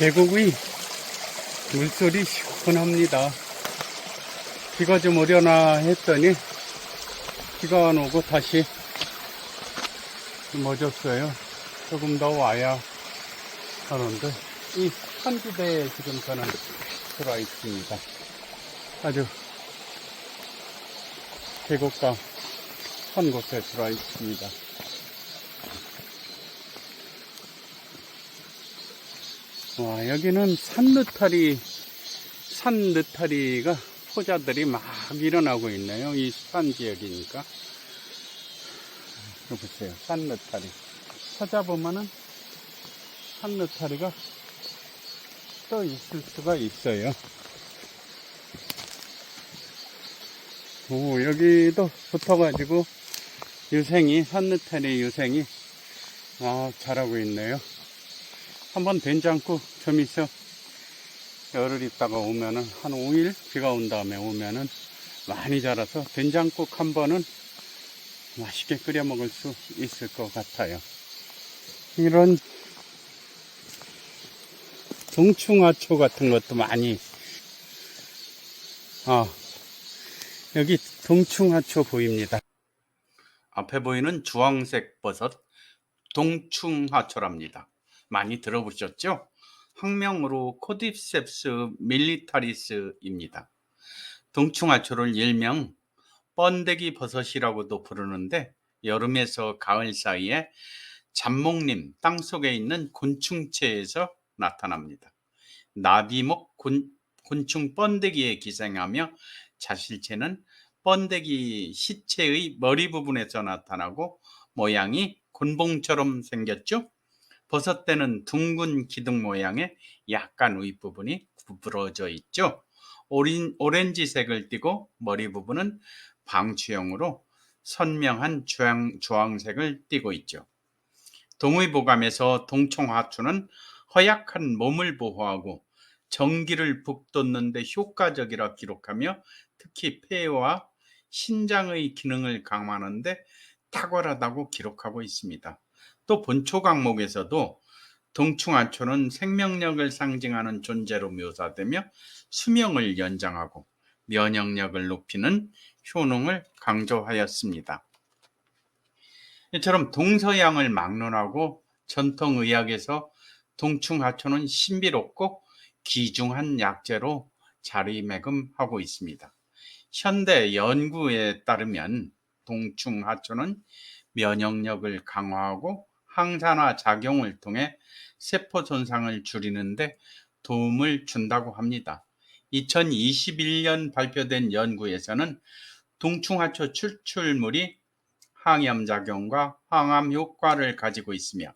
계곡의 물소리 시원합니다. 비가 좀 오려나 했더니 비가 안 오고 다시 멎었어요. 조금 더 와야 하는데 이 산지대에 지금 저는 들어와 있습니다. 아주 계곡과 한 곳에 들어와 있습니다. 와, 여기는 산느타리, 산느타리가 포자들이 막 일어나고 있네요. 이 산 지역이니까. 이거 보세요. 산느타리. 찾아보면은 산느타리가 또 있을 수가 있어요. 오, 여기도 붙어가지고 유생이, 산느타리 유생이 아, 자라고 있네요. 한번 된장국 좀 있어 열흘 있다가 오면은 한 5일 비가 온 다음에 오면은 많이 자라서 된장국 한 번은 맛있게 끓여 먹을 수 있을 것 같아요. 이런 동충하초 같은 것도 많이 아 여기 동충하초 보입니다. 앞에 보이는 주황색 버섯 동충하초랍니다. 많이 들어보셨죠? 학명으로 코디셉스 밀리타리스입니다. 동충하초를 일명 번데기 버섯이라고도 부르는데 여름에서 가을 사이에 잡목림 땅속에 있는 곤충체에서 나타납니다. 나비목 곤, 곤충 번데기에 기생하며 자실체는 번데기 시체의 머리 부분에서 나타나고 모양이 곤봉처럼 생겼죠. 버섯대는 둥근 기둥 모양의 약간 윗부분이 구부러져 있죠. 오린, 오렌지색을 띠고 머리 부분은 방추형으로 선명한 주황, 주황색을 띠고 있죠. 동의보감에서 동청하초는 허약한 몸을 보호하고 전기를 북돋는데 효과적이라 기록하며 특히 폐와 신장의 기능을 강화하는데 탁월하다고 기록하고 있습니다. 또 본초 강목에서도 동충하초는 생명력을 상징하는 존재로 묘사되며 수명을 연장하고 면역력을 높이는 효능을 강조하였습니다. 이처럼 동서양을 막론하고 전통의학에서 동충하초는 신비롭고 귀중한 약재로 자리매김하고 있습니다. 현대 연구에 따르면 동충하초는 면역력을 강화하고 항산화 작용을 통해 세포 손상을 줄이는데 도움을 준다고 합니다. 2021년 발표된 연구에서는 동충하초 추출물이 항염 작용과 항암 효과를 가지고 있으며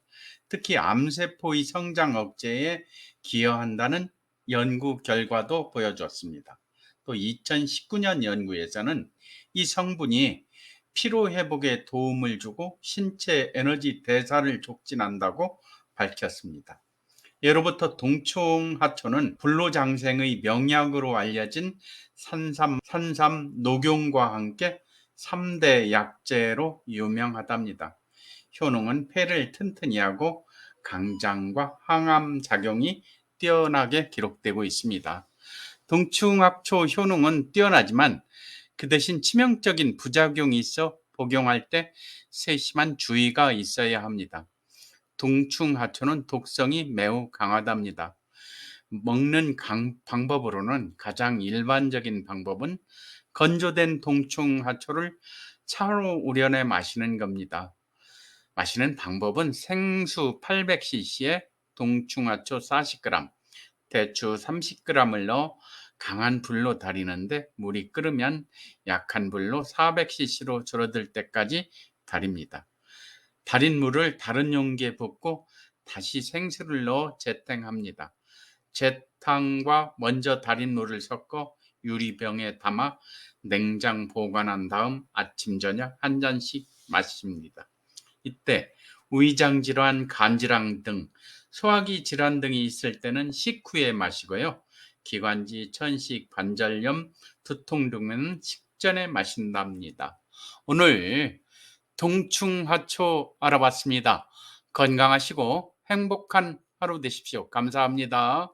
특히 암세포의 성장 억제에 기여한다는 연구 결과도 보여줬습니다. 또 2019년 연구에서는 이 성분이 피로 회복에 도움을 주고 신체 에너지 대사를 촉진한다고 밝혔습니다. 예로부터 동충하초는 불로장생의 명약으로 알려진 산삼, 산삼 녹용과 함께 3대 약재로 유명하답니다. 효능은 폐를 튼튼히 하고 강장과 항암 작용이 뛰어나게 기록되고 있습니다. 동충하초 효능은 뛰어나지만 그 대신 치명적인 부작용이 있어 복용할 때 세심한 주의가 있어야 합니다. 동충하초는 독성이 매우 강하답니다. 먹는 강, 방법으로는 가장 일반적인 방법은 건조된 동충하초를 차로 우려내 마시는 겁니다. 마시는 방법은 생수 800cc에 동충하초 40g, 대추 30g을 넣어 강한 불로 달이는데 물이 끓으면 약한 불로 400cc로 줄어들 때까지 달입니다. 달인 물을 다른 용기에 붓고 다시 생수를 넣어 재탕합니다. 재탕과 먼저 달인 물을 섞어 유리병에 담아 냉장 보관한 다음 아침 저녁 한 잔씩 마십니다. 이때 위장 질환, 간질환 등 소화기 질환 등이 있을 때는 식후에 마시고요. 기관지, 천식, 관절염, 두통 등은 식전에 마신답니다. 오늘 동충하초 알아봤습니다. 건강하시고 행복한 하루 되십시오. 감사합니다.